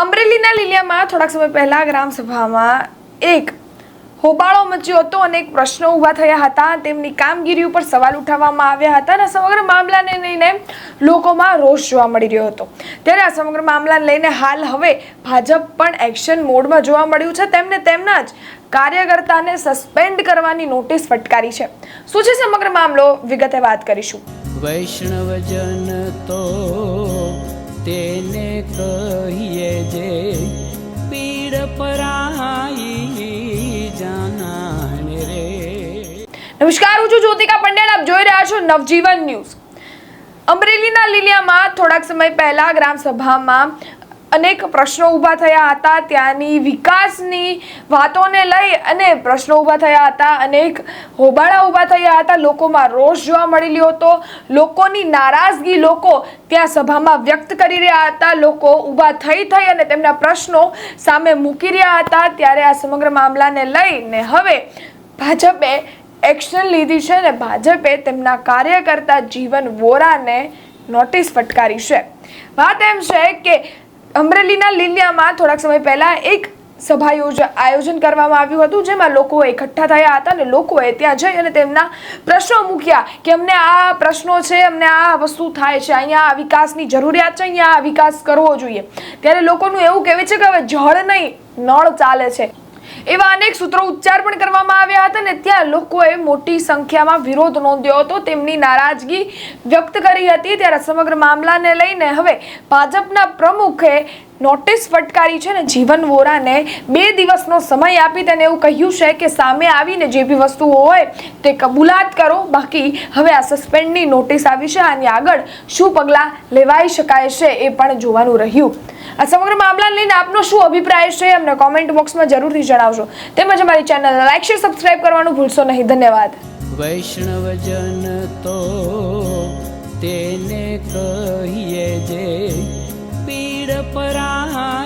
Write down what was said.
અમરેલીના લીલિયામાં થોડાક સમય પહેલા ગ્રામસભામાં એક હોબાળો મચ્યો હતો અને એક પ્રશ્નો ઊભા થયા હતા. તેમની કામગીરી ઉપર સવાલ ઉઠાવવામાં આવ્યા હતા અને સમગ્ર મામલાને લઈને લોકોમાં રોષ જોવા મળી રહ્યો હતો. ત્યારે આ સમગ્ર મામલાને લઈને હાલ હવે ભાજપ પણ એક્શન મોડમાં જોવા મળ્યું છે. તેમને તેમના જ કાર્યકર્તાને સસ્પેન્ડ કરવાની નોટિસ ફટકારી છે. શું છે સમગ્ર મામલો? વિગતે વાત કરીશું. વૈષ્ણવજન જે પીડ પરાઈ જાનાને રે નમસ્કાર, હું છું જ્યોતિકા પંડ્યા આપ જોઈ રહ્યા છો નવજીવન ન્યૂઝ. અમરેલીના લીલિયામાં થોડાક સમય પહેલા ગ્રામસભામાં અનેક પ્રશ્નો ઊભા થયા હતા. ત્યાંની વિકાસની વાતોને લઈ અને પ્રશ્નો ઊભા થયા હતા. અનેક હોબાળા ઊભા થયા હતા. લોકોમાં રોષ જોવા મળેલો હતો. લોકોની નારાજગી લોકો ત્યાં સભામાં વ્યક્ત કરી રહ્યા હતા. લોકો ઊભા થઈ થઈ અને તેમના પ્રશ્નો સામે મૂકી રહ્યા હતા. ત્યારે આ સમગ્ર મામલાને લઈને હવે ભાજપે એક્શન લીધી છે અને ભાજપે તેમના કાર્યકર્તા જીવન વોરાને નોટિસ ફટકારી છે. વાત એમ છે કે અમરેલીના લીલિયામાં થોડાક સમય પહેલા એક સભા યોજ, આયોજન કરવામાં આવ્યું હતું, જેમાં લોકો એકઠા થયા હતા અને લોકોએ ત્યાં જઈ અને તેમના પ્રશ્નો મૂક્યા કે અમને આ પ્રશ્નો છે, અમને આ વસ્તુ થાય છે, અહીંયા વિકાસની જરૂરિયાત છે, અહીંયા વિકાસ કરવો જોઈએ. ત્યારે લોકોનું એવું કહેવું છે કે હવે જળ નહીં, નળ ચાલે છે. એવા અનેક સૂત્રો ઉચ્ચાર પણ કરવામાં આવ્યા હતા ને ત્યાં લોકોએ મોટી સંખ્યામાં વિરોધ નોંધ્યો હતો. તેમની નારાજગી વ્યક્ત કરી હતી. ત્યારે સમગ્ર મામલાને લઈને હવે ભાજપના પ્રમુખે નોટિસ ફટકારી છે ને જીવન વોરાને બે દિવસનો સમય આપી તેને એવું કહ્યું છે કે સામે આવીને જે બી વસ્તુઓ હોય તે કબૂલાત કરો. બાકી હવે આ સસ્પેન્ડની નોટિસ આવી છે. આની આગળ શું પગલાં લેવાઈ શકાય છે એ પણ જોવાનું રહ્યું. આ સમગ્ર મામલાને લઈને આપનો શું અભિપ્રાય છે? અમને કોમેન્ટ બોક્સમાં જરૂરથી જણાવજો. તેમજ અમારી ચેનલ લાઈક શેર સબસ્ક્રાઇબ કરવાનું ભૂલશો નહીં. ધન્યવાદ. વૈષ્ણવજન તો તેને કહીએ જે પીડ પરાઈ